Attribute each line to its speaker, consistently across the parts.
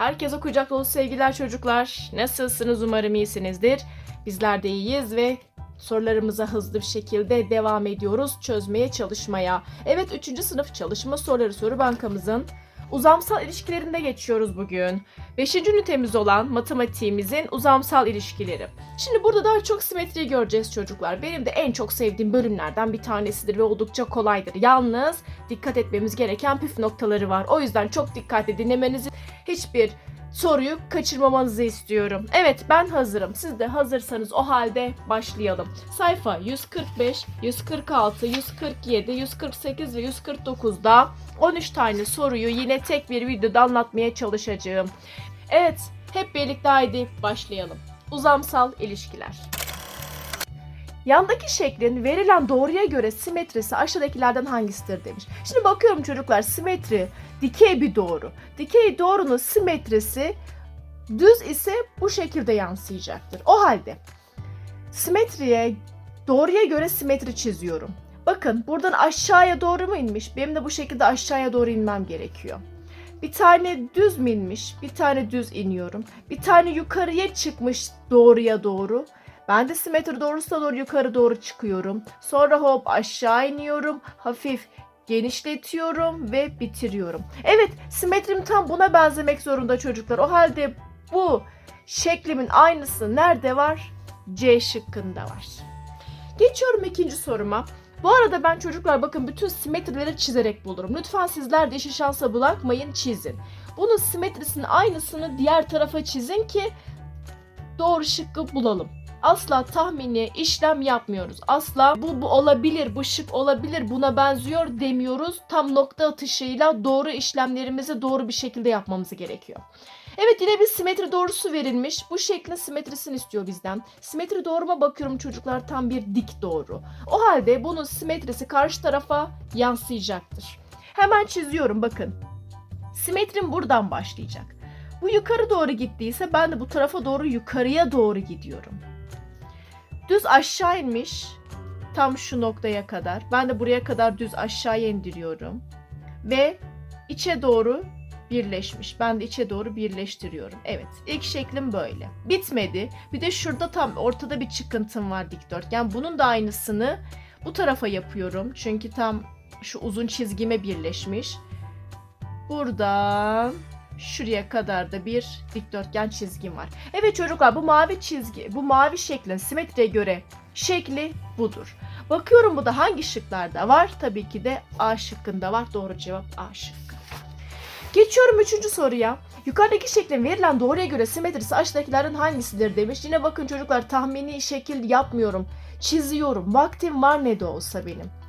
Speaker 1: Herkese kucak dolu sevgiler çocuklar. Nasılsınız? Umarım iyisinizdir. Bizler de iyiyiz ve sorularımıza hızlı bir şekilde devam ediyoruz çözmeye çalışmaya. Evet 3. sınıf çalışma soruları soru bankamızın uzamsal ilişkilerinde geçiyoruz bugün. 5. ünitemiz olan matematiğimizin uzamsal ilişkileri. Şimdi burada daha çok simetriyi göreceğiz çocuklar. Benim de en çok sevdiğim bölümlerden bir tanesidir ve oldukça kolaydır. Yalnız dikkat etmemiz gereken püf noktaları var. O yüzden çok dikkatli dinlemenizi hiçbir soruyu kaçırmamanızı istiyorum. Evet ben hazırım. Siz de hazırsanız o halde başlayalım. Sayfa 145, 146, 147, 148 ve 149'da 13 tane soruyu yine tek bir videoda anlatmaya çalışacağım. Evet hep birlikte haydi başlayalım. Uzamsal ilişkiler. Yandaki şeklin verilen doğruya göre simetrisi aşağıdakilerden hangisidir demiş. Şimdi bakıyorum çocuklar simetri dikey bir doğru. Dikey doğrunun simetrisi düz ise bu şekilde yansıyacaktır. O halde simetriye doğruya göre simetri çiziyorum. Bakın buradan aşağıya doğru mu inmiş? Benim de bu şekilde aşağıya doğru inmem gerekiyor. Bir tane düz mü inmiş? Bir tane düz iniyorum. Bir tane yukarıya çıkmış doğruya doğru. Ben de simetri doğrusuna doğru yukarı doğru çıkıyorum. Sonra hop aşağı iniyorum. Hafif genişletiyorum ve bitiriyorum. Evet simetrim tam buna benzemek zorunda çocuklar. O halde bu şeklimin aynısı nerede var? C şıkkında var. Geçiyorum ikinci soruma. Bu arada ben çocuklar bakın bütün simetrileri çizerek bulurum. Lütfen sizler de işi şansa bırakmayın çizin. Bunun simetrisinin aynısını diğer tarafa çizin ki doğru şıkkı bulalım. Asla tahmini işlem yapmıyoruz. Asla bu, bu olabilir, bu şık olabilir, buna benziyor demiyoruz. Tam nokta atışıyla doğru işlemlerimizi doğru bir şekilde yapmamız gerekiyor. Evet yine bir simetri doğrusu verilmiş. Bu şeklin simetrisini istiyor bizden. Simetri doğruma bakıyorum çocuklar tam bir dik doğru. O halde bunun simetrisi karşı tarafa yansıyacaktır. Hemen çiziyorum bakın. Simetrim buradan başlayacak. Bu yukarı doğru gittiyse ben de bu tarafa doğru yukarıya doğru gidiyorum. Düz aşağı inmiş. Tam şu noktaya kadar. Ben de buraya kadar düz aşağıya indiriyorum. Ve içe doğru birleşmiş. Ben de içe doğru birleştiriyorum. Evet ilk şeklim böyle. Bitmedi. Bir de şurada tam ortada bir çıkıntım var dikdörtgen. Bunun da aynısını bu tarafa yapıyorum. Çünkü tam şu uzun çizgime birleşmiş. Buradan şuraya kadar da bir dikdörtgen çizgim var. Evet çocuklar bu mavi çizgi, bu mavi şeklin simetriye göre şekli budur. Bakıyorum bu da hangi şıklarda var? Tabii ki de A şıkkında var. Doğru cevap A şıkkı. Geçiyorum üçüncü soruya. Yukarıdaki şeklin verilen doğruya göre simetrisi aşağıdakilerden hangisidir demiş. Yine bakın çocuklar tahmini şekil yapmıyorum. Çiziyorum. Vaktim var ne de olsa benim.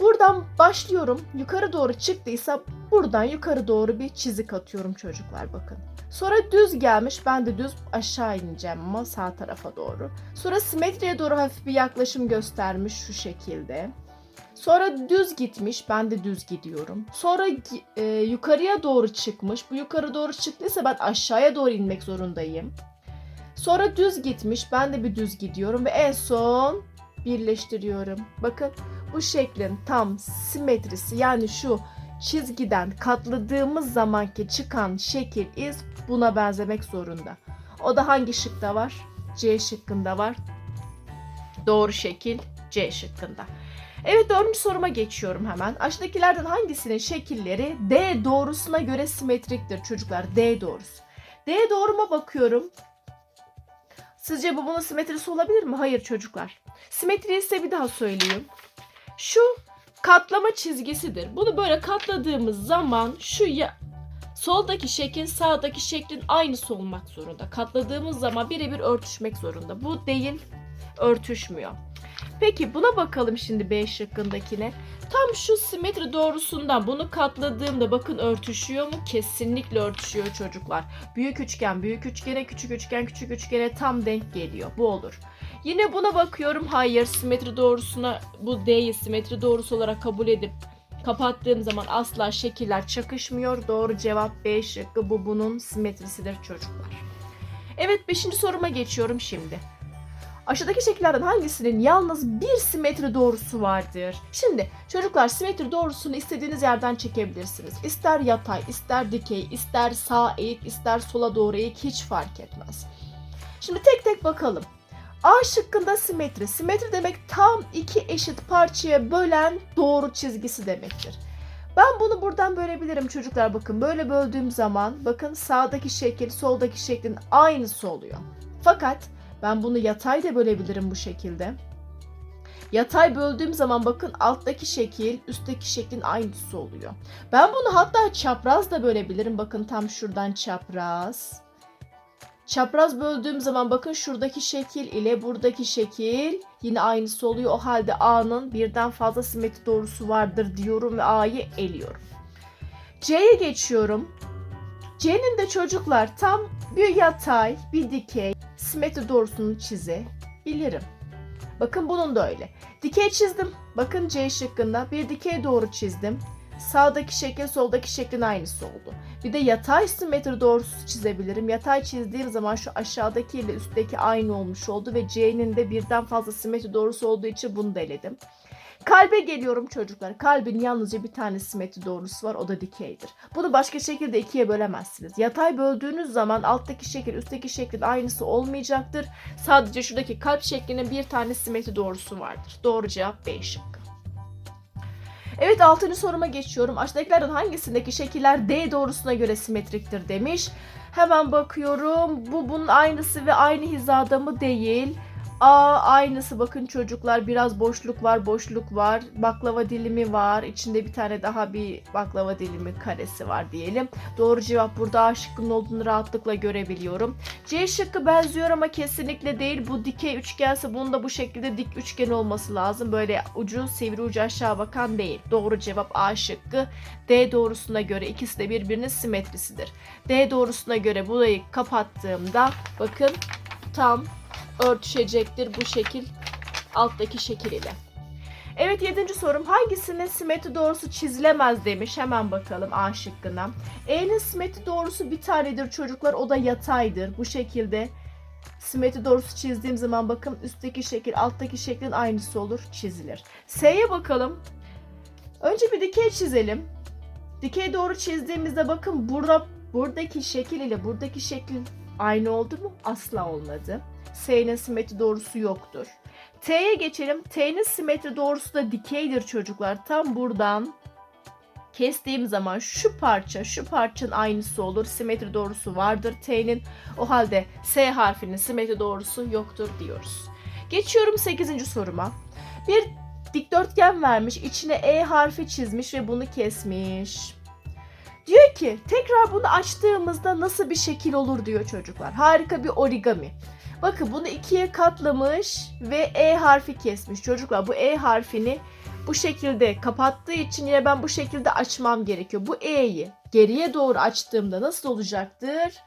Speaker 1: Buradan başlıyorum. Yukarı doğru çıktıysa buradan yukarı doğru bir çizik atıyorum çocuklar bakın. Sonra düz gelmiş. Ben de düz aşağı ineceğim ama sağ tarafa doğru. Sonra simetriye doğru hafif bir yaklaşım göstermiş şu şekilde. Sonra düz gitmiş. Ben de düz gidiyorum. Sonra e, yukarıya doğru çıkmış. Bu yukarı doğru çıktıysa ben aşağıya doğru inmek zorundayım. Sonra düz gitmiş. Ben de bir düz gidiyorum ve en son birleştiriyorum. Bakın bu şeklin tam simetrisi yani şu çizgiden katladığımız zamanki çıkan şekil iz buna benzemek zorunda. O da hangi şıkta var? C şıkkında var. Doğru şekil C şıkkında. Evet dördüncü soruma geçiyorum hemen. Aşağıdakilerden hangisinin şekilleri D doğrusuna göre simetriktir çocuklar? D doğrusu. D doğruma bakıyorum. Sizce bu bunun simetrisi olabilir mi? Hayır çocuklar. Simetriyi size bir daha söyleyeyim. Şu katlama çizgisidir. Bunu böyle katladığımız zaman şu ya soldaki şeklin sağdaki şeklin aynısı olmak zorunda. Katladığımız zaman birebir örtüşmek zorunda. Bu değil örtüşmüyor. Peki buna bakalım şimdi B şıkkındakine. Tam şu simetri doğrusundan bunu katladığımda bakın örtüşüyor mu? Kesinlikle örtüşüyor çocuklar. Büyük üçgen, büyük üçgene, küçük üçgen, küçük üçgene tam denk geliyor. Bu olur. Yine buna bakıyorum. Hayır simetri doğrusuna bu D'yi simetri doğrusu olarak kabul edip kapattığım zaman asla şekiller çakışmıyor. Doğru cevap B şıkkı. Bu bunun simetrisidir çocuklar. Evet 5. soruma geçiyorum şimdi. Aşağıdaki şekillerden hangisinin yalnız bir simetri doğrusu vardır? Şimdi çocuklar simetri doğrusunu istediğiniz yerden çekebilirsiniz. İster yatay, ister dikey, ister sağ eğik, ister sola doğru eğik hiç fark etmez. Şimdi tek tek bakalım. A şıkkında simetri. Simetri demek tam iki eşit parçaya bölen doğru çizgisi demektir. Ben bunu buradan bölebilirim çocuklar bakın. Böyle böldüğüm zaman bakın sağdaki şekil soldaki şeklin aynısı oluyor. Fakat ben bunu yatay da bölebilirim bu şekilde. Yatay böldüğüm zaman bakın alttaki şekil üstteki şeklin aynısı oluyor. Ben bunu hatta çapraz da bölebilirim. Bakın tam şuradan çapraz. Çapraz böldüğüm zaman bakın şuradaki şekil ile buradaki şekil yine aynısı oluyor. O halde A'nın birden fazla simetri doğrusu vardır diyorum ve A'yı eliyorum. C'ye geçiyorum. C'nin de çocuklar tam bir yatay, bir dikey simetri doğrusunu çizebilirim. Bakın bunun da öyle. Dikey çizdim. Bakın C şıkkında bir dikey doğru çizdim. Sağdaki şekil soldaki şeklin aynısı oldu. Bir de yatay simetri doğrusu çizebilirim. Yatay çizdiğim zaman şu aşağıdaki ile üstteki aynı olmuş oldu ve C'nin de birden fazla simetri doğrusu olduğu için bunu da eledim. Kalbe geliyorum çocuklar. Kalbin yalnızca bir tane simetri doğrusu var o da dikeydir. Bunu başka şekilde ikiye bölemezsiniz. Yatay böldüğünüz zaman alttaki şekil üstteki şeklin aynısı olmayacaktır. Sadece şuradaki kalp şeklinin bir tane simetri doğrusu vardır. Doğru cevap B şıkkı. Evet altıncı soruma geçiyorum. Aşağıdakilerden hangisindeki şekiller D doğrusuna göre simetriktir demiş. Hemen bakıyorum. Bu bunun aynısı ve aynı hizada mı değil. A aynısı bakın çocuklar biraz boşluk var boşluk var. Baklava dilimi var içinde bir tane daha bir baklava dilimi karesi var diyelim. Doğru cevap burada A şıkkının olduğunu rahatlıkla görebiliyorum. C şıkkı benziyor ama kesinlikle değil. Bu dikey üçgense bunun da bu şekilde dik üçgen olması lazım. Böyle ucu sivri ucu aşağı bakan değil. Doğru cevap A şıkkı. D doğrusuna göre ikisi de birbirinin simetrisidir. D doğrusuna göre burayı kapattığımda bakın tam örtüşecektir bu şekil alttaki şekil ile. Evet yedinci sorum hangisinin simetri doğrusu çizilemez demiş. Hemen bakalım A şıkkına. E'nin simetri doğrusu bir tanedir çocuklar o da yataydır. Bu şekilde simetri doğrusu çizdiğim zaman bakın üstteki şekil alttaki şeklin aynısı olur çizilir. S'ye bakalım. Önce bir dikey çizelim. Dikey doğru çizdiğimizde bakın burada buradaki şekil ile buradaki şekil aynı oldu mu? Asla olmadı. S'nin simetri doğrusu yoktur. T'ye geçelim. T'nin simetri doğrusu da dikeydir çocuklar. Tam buradan kestiğim zaman şu parça şu parçanın aynısı olur. Simetri doğrusu vardır T'nin. O halde S harfinin simetri doğrusu yoktur diyoruz. Geçiyorum 8. soruma. Bir dikdörtgen vermiş. içine E harfi çizmiş ve bunu kesmiş. Diyor ki tekrar bunu açtığımızda nasıl bir şekil olur diyor çocuklar. Harika bir origami. Bakın bunu ikiye katlamış ve E harfi kesmiş. Çocuklar bu E harfini bu şekilde kapattığı için yine ben bu şekilde açmam gerekiyor. Bu E'yi geriye doğru açtığımda nasıl olacaktır?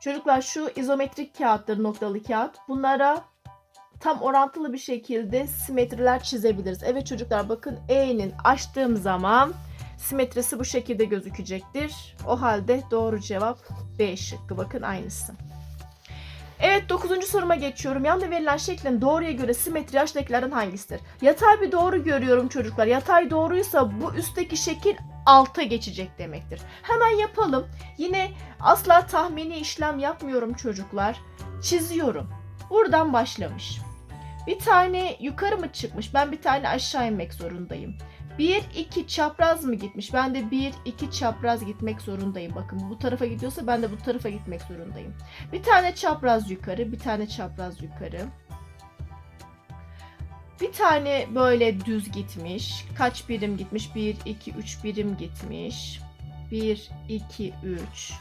Speaker 1: Çocuklar şu izometrik kağıttır noktalı kağıt. Bunlara tam orantılı bir şekilde simetriler çizebiliriz. Evet çocuklar bakın E'nin açtığım zaman simetrisi bu şekilde gözükecektir. O halde doğru cevap B şıkkı. Bakın aynısı. Evet 9. soruma geçiyorum. Yanda verilen şeklin doğruya göre simetri aşağıdakilerden hangisidir? Yatay bir doğru görüyorum çocuklar. Yatay doğruysa bu üstteki şekil alta geçecek demektir. Hemen yapalım. Yine asla tahmini işlem yapmıyorum çocuklar. Çiziyorum. Buradan başlamış. Bir tane yukarı mı çıkmış? Ben bir tane aşağı inmek zorundayım. 1 2 çapraz mı gitmiş? Ben de 1 2 çapraz gitmek zorundayım. Bakın bu tarafa gidiyorsa ben de bu tarafa gitmek zorundayım. Bir tane çapraz yukarı, bir tane çapraz yukarı. Bir tane böyle düz gitmiş. Kaç birim gitmiş? 1 2 3 birim gitmiş. 1 2 3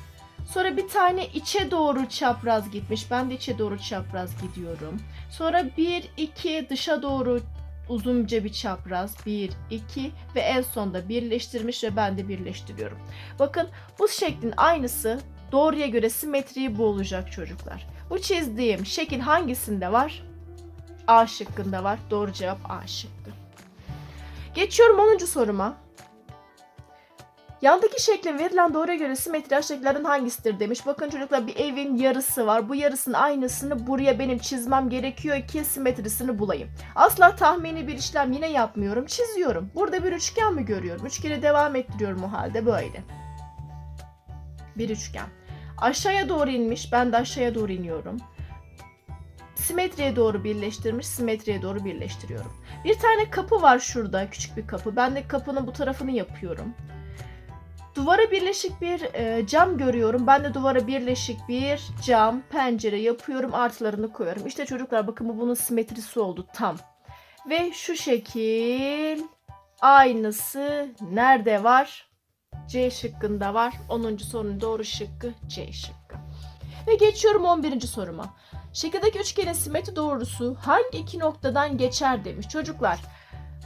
Speaker 1: Sonra bir tane içe doğru çapraz gitmiş. Ben de içe doğru çapraz gidiyorum. Sonra 1 2 dışa doğru uzunca bir çapraz 1 2 ve en sonda birleştirmiş ve ben de birleştiriyorum. Bakın bu şeklin aynısı doğruya göre simetriği bu olacak çocuklar. Bu çizdiğim şekil hangisinde var? A şıkkında var. Doğru cevap A şıkkı. Geçiyorum 10. soruma. Yandaki şeklin verilen doğruya göre simetri aşağıdakilerden hangisidir demiş. Bakın çocuklar bir evin yarısı var. Bu yarısının aynısını buraya benim çizmem gerekiyor ki simetrisini bulayım. Asla tahmini bir işlem yine yapmıyorum. Çiziyorum. Burada bir üçgen mi görüyorum? Üçgeni devam ettiriyorum o halde böyle. Bir üçgen. Aşağıya doğru inmiş. Ben de aşağıya doğru iniyorum. Simetriye doğru birleştirmiş. Simetriye doğru birleştiriyorum. Bir tane kapı var şurada. Küçük bir kapı. Ben de kapının bu tarafını yapıyorum. Duvara birleşik bir e, cam görüyorum. Ben de duvara birleşik bir cam, pencere yapıyorum. Artılarını koyuyorum. İşte çocuklar bakın bu bunun simetrisi oldu tam. Ve şu şekil aynısı nerede var? C şıkkında var. 10. sorunun doğru şıkkı C şıkkı. Ve geçiyorum 11. soruma. Şekildeki üçgenin simetri doğrusu hangi iki noktadan geçer demiş. Çocuklar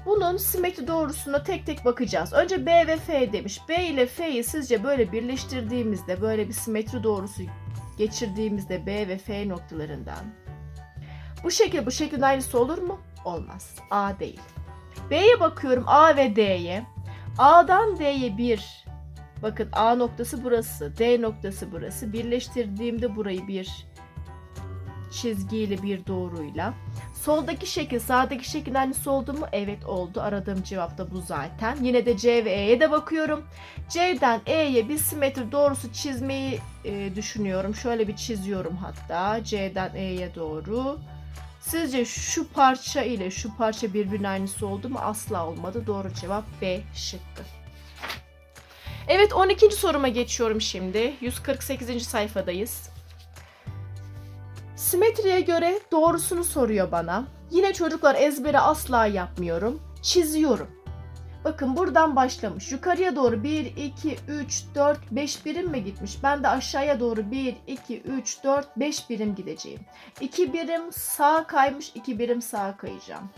Speaker 1: bunun simetri doğrusuna tek tek bakacağız. Önce B ve F demiş. B ile F'yi sizce böyle birleştirdiğimizde böyle bir simetri doğrusu geçirdiğimizde B ve F noktalarından bu şekil bu şeklin aynısı olur mu? Olmaz. A değil. B'ye bakıyorum A ve D'ye. A'dan D'ye bir bakın A noktası burası, D noktası burası. Birleştirdiğimde burayı bir çizgiyle bir doğruyla. Soldaki şekil sağdaki şekil aynısı oldu mu? Evet oldu. Aradığım cevap da bu zaten. Yine de C ve E'ye de bakıyorum. C'den E'ye bir simetri doğrusu çizmeyi e, düşünüyorum. Şöyle bir çiziyorum hatta. C'den E'ye doğru. Sizce şu parça ile şu parça birbirinin aynısı oldu mu? Asla olmadı. Doğru cevap B şıkkı. Evet 12. soruma geçiyorum şimdi. 148. sayfadayız. Simetriye göre doğrusunu soruyor bana. Yine çocuklar ezbere asla yapmıyorum. Çiziyorum. Bakın buradan başlamış. Yukarıya doğru 1, 2, 3, 4, 5 birim mi gitmiş? Ben de aşağıya doğru 1, 2, 3, 4, 5 birim gideceğim. 2 birim sağa kaymış, 2 birim sağa kayacağım.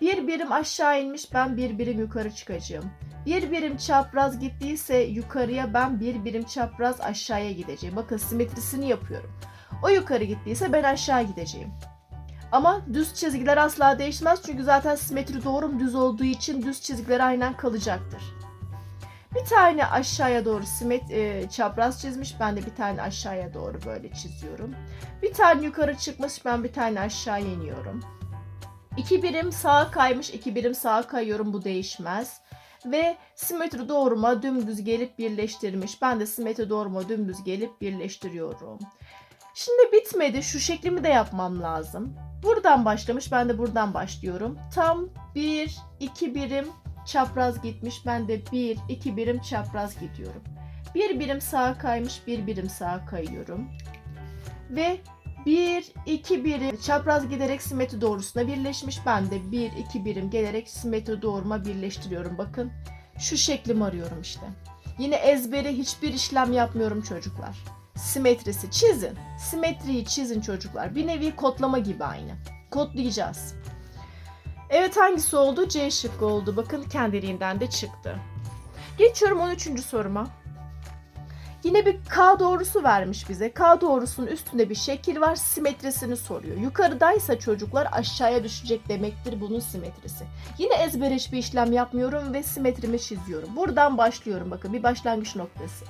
Speaker 1: Bir birim aşağı inmiş, ben bir birim yukarı çıkacağım. Bir birim çapraz gittiyse yukarıya ben bir birim çapraz aşağıya gideceğim. Bakın simetrisini yapıyorum. O yukarı gittiyse ben aşağı gideceğim. Ama düz çizgiler asla değişmez çünkü zaten simetri doğrum düz olduğu için düz çizgiler aynen kalacaktır. Bir tane aşağıya doğru simet e, çapraz çizmiş. Ben de bir tane aşağıya doğru böyle çiziyorum. Bir tane yukarı çıkmış. Ben bir tane aşağı iniyorum. İki birim sağa kaymış. iki birim sağa kayıyorum. Bu değişmez. Ve simetri doğruma dümdüz gelip birleştirmiş. Ben de simetri doğruma dümdüz gelip birleştiriyorum. Şimdi bitmedi. Şu şeklimi de yapmam lazım. Buradan başlamış. Ben de buradan başlıyorum. Tam 1, 2 birim çapraz gitmiş. Ben de 1, 2 birim çapraz gidiyorum. Bir birim sağa kaymış. Bir birim sağa kayıyorum. Ve 1, 2 birim çapraz giderek simetri doğrusuna birleşmiş. Ben de 1, 2 birim gelerek simetri doğruma birleştiriyorum. Bakın şu şeklimi arıyorum işte. Yine ezbere hiçbir işlem yapmıyorum çocuklar simetrisi çizin. Simetriyi çizin çocuklar. Bir nevi kodlama gibi aynı. Kodlayacağız. Evet hangisi oldu? C şıkkı oldu. Bakın kendiliğinden de çıktı. Geçiyorum 13. soruma. Yine bir K doğrusu vermiş bize. K doğrusunun üstünde bir şekil var. Simetrisini soruyor. Yukarıdaysa çocuklar aşağıya düşecek demektir bunun simetrisi. Yine ezbere hiçbir işlem yapmıyorum ve simetrimi çiziyorum. Buradan başlıyorum bakın bir başlangıç noktası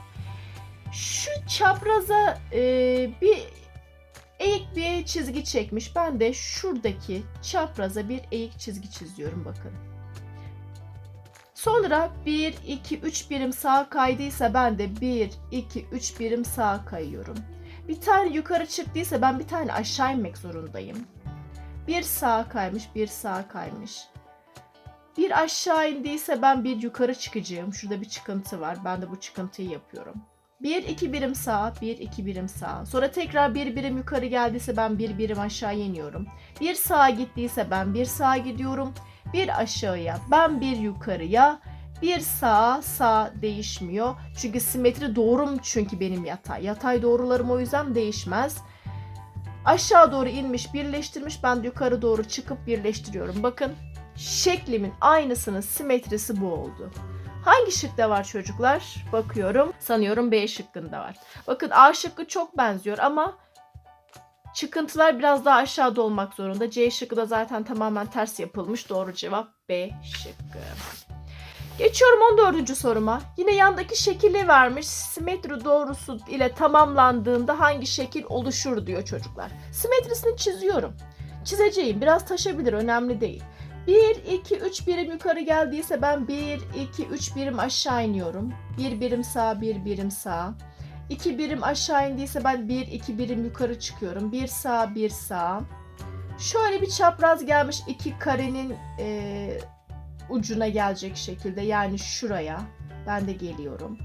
Speaker 1: şu çapraza e, bir eğik bir çizgi çekmiş. Ben de şuradaki çapraza bir eğik çizgi çiziyorum bakın. Sonra 1, 2, 3 birim sağa kaydıysa ben de 1, 2, 3 birim sağa kayıyorum. Bir tane yukarı çıktıysa ben bir tane aşağı inmek zorundayım. Bir sağa kaymış, bir sağa kaymış. Bir aşağı indiyse ben bir yukarı çıkacağım. Şurada bir çıkıntı var. Ben de bu çıkıntıyı yapıyorum. 1 2 birim sağ, 1 2 birim sağ. Sonra tekrar bir birim yukarı geldiyse ben bir birim aşağı iniyorum. Bir sağa gittiyse ben bir sağa gidiyorum. Bir aşağıya, ben bir yukarıya. Bir sağa sağ değişmiyor. Çünkü simetri doğrum çünkü benim yatay. Yatay doğrularım o yüzden değişmez. Aşağı doğru inmiş, birleştirmiş. Ben de yukarı doğru çıkıp birleştiriyorum. Bakın şeklimin aynısının simetrisi bu oldu. Hangi şıkta var çocuklar? Bakıyorum. Sanıyorum B şıkkında var. Bakın A şıkkı çok benziyor ama çıkıntılar biraz daha aşağıda olmak zorunda. C şıkkı da zaten tamamen ters yapılmış. Doğru cevap B şıkkı. Geçiyorum 14. soruma. Yine yandaki şekili vermiş. Simetri doğrusu ile tamamlandığında hangi şekil oluşur diyor çocuklar. Simetrisini çiziyorum. Çizeceğim. Biraz taşabilir. Önemli değil. 1, 2, 3 birim yukarı geldiyse ben 1, 2, 3 birim aşağı iniyorum. 1 birim sağ, 1 birim sağ. 2 birim aşağı indiyse ben 1, 2 birim yukarı çıkıyorum. 1 sağ, 1 sağ. Şöyle bir çapraz gelmiş iki karenin eee, ucuna gelecek şekilde yani şuraya. Ben de geliyorum.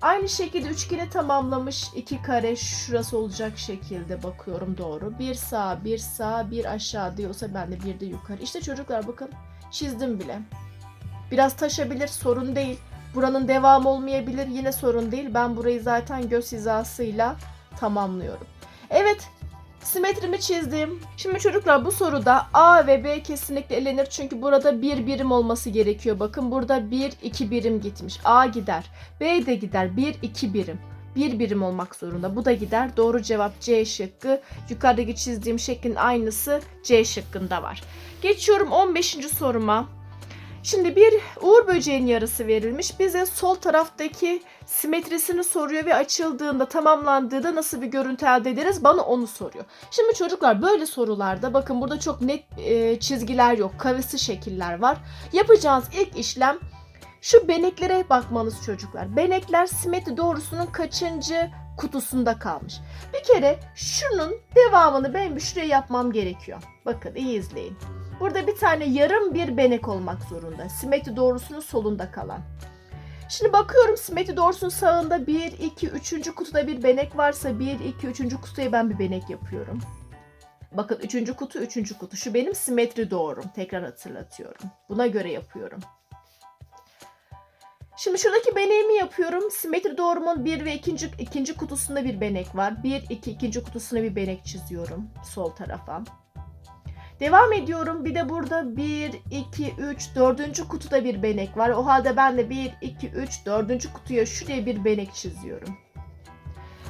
Speaker 1: Aynı şekilde üçgeni tamamlamış iki kare şurası olacak şekilde bakıyorum doğru. Bir sağ, bir sağ, bir aşağı diyorsa ben de bir de yukarı. İşte çocuklar bakın çizdim bile. Biraz taşabilir sorun değil. Buranın devamı olmayabilir yine sorun değil. Ben burayı zaten göz hizasıyla tamamlıyorum. Evet Simetrimi çizdim. Şimdi çocuklar bu soruda A ve B kesinlikle elenir çünkü burada bir birim olması gerekiyor. Bakın burada 1 2 birim gitmiş. A gider. B de gider. 1 2 birim. Bir birim olmak zorunda. Bu da gider. Doğru cevap C şıkkı. Yukarıdaki çizdiğim şeklin aynısı C şıkkında var. Geçiyorum 15. soruma. Şimdi bir uğur böceğin yarısı verilmiş. Bize sol taraftaki simetrisini soruyor ve açıldığında, tamamlandığında nasıl bir görüntü elde ederiz? Bana onu soruyor. Şimdi çocuklar böyle sorularda bakın burada çok net e, çizgiler yok. Kavisli şekiller var. Yapacağınız ilk işlem şu beneklere bakmanız çocuklar. Benekler simetri doğrusunun kaçıncı kutusunda kalmış. Bir kere şunun devamını ben bir şuraya yapmam gerekiyor. Bakın iyi izleyin. Burada bir tane yarım bir benek olmak zorunda. Simetri doğrusunun solunda kalan. Şimdi bakıyorum simetri doğrusunun sağında 1, 2, 3. kutuda bir benek varsa 1, 2, 3. kutuya ben bir benek yapıyorum. Bakın 3. kutu 3. kutu. Şu benim simetri doğrum. Tekrar hatırlatıyorum. Buna göre yapıyorum. Şimdi şuradaki beneğimi yapıyorum. Simetri doğrumun 1 ve 2. ikinci kutusunda bir benek var. 1, 2, ikinci kutusuna bir benek çiziyorum sol tarafa. Devam ediyorum. Bir de burada 1, 2, 3, 4. kutuda bir benek var. O halde ben de 1, 2, 3, 4. kutuya şuraya bir benek çiziyorum.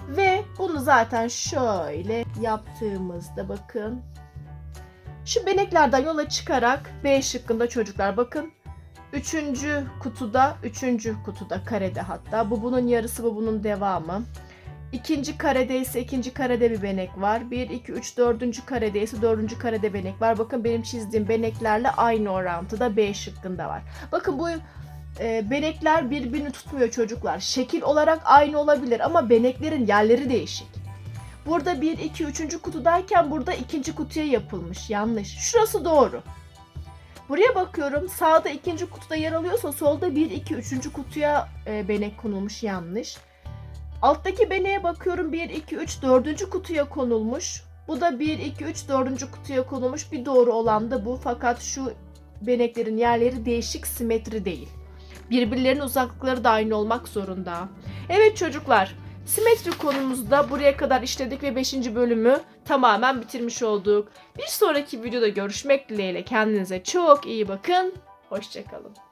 Speaker 1: Ve bunu zaten şöyle yaptığımızda bakın. Şu beneklerden yola çıkarak B şıkkında çocuklar bakın. Üçüncü kutuda, üçüncü kutuda karede hatta. Bu bunun yarısı, bu bunun devamı. İkinci karede ise ikinci karede bir benek var. 1, 2, 3, dördüncü karede ise dördüncü karede benek var. Bakın benim çizdiğim beneklerle aynı orantıda B şıkkında var. Bakın bu e, benekler birbirini tutmuyor çocuklar. Şekil olarak aynı olabilir ama beneklerin yerleri değişik. Burada 1, 2, 3. kutudayken burada ikinci kutuya yapılmış. Yanlış. Şurası doğru. Buraya bakıyorum. Sağda ikinci kutuda yer alıyorsa solda 1, 2, 3. kutuya e, benek konulmuş. Yanlış. Alttaki beneğe bakıyorum 1, 2, 3, 4. kutuya konulmuş. Bu da 1, 2, 3, 4. kutuya konulmuş. Bir doğru olan da bu. Fakat şu beneklerin yerleri değişik simetri değil. Birbirlerinin uzaklıkları da aynı olmak zorunda. Evet çocuklar, simetri konumuzda buraya kadar işledik ve 5. bölümü tamamen bitirmiş olduk. Bir sonraki videoda görüşmek dileğiyle kendinize çok iyi bakın. Hoşçakalın.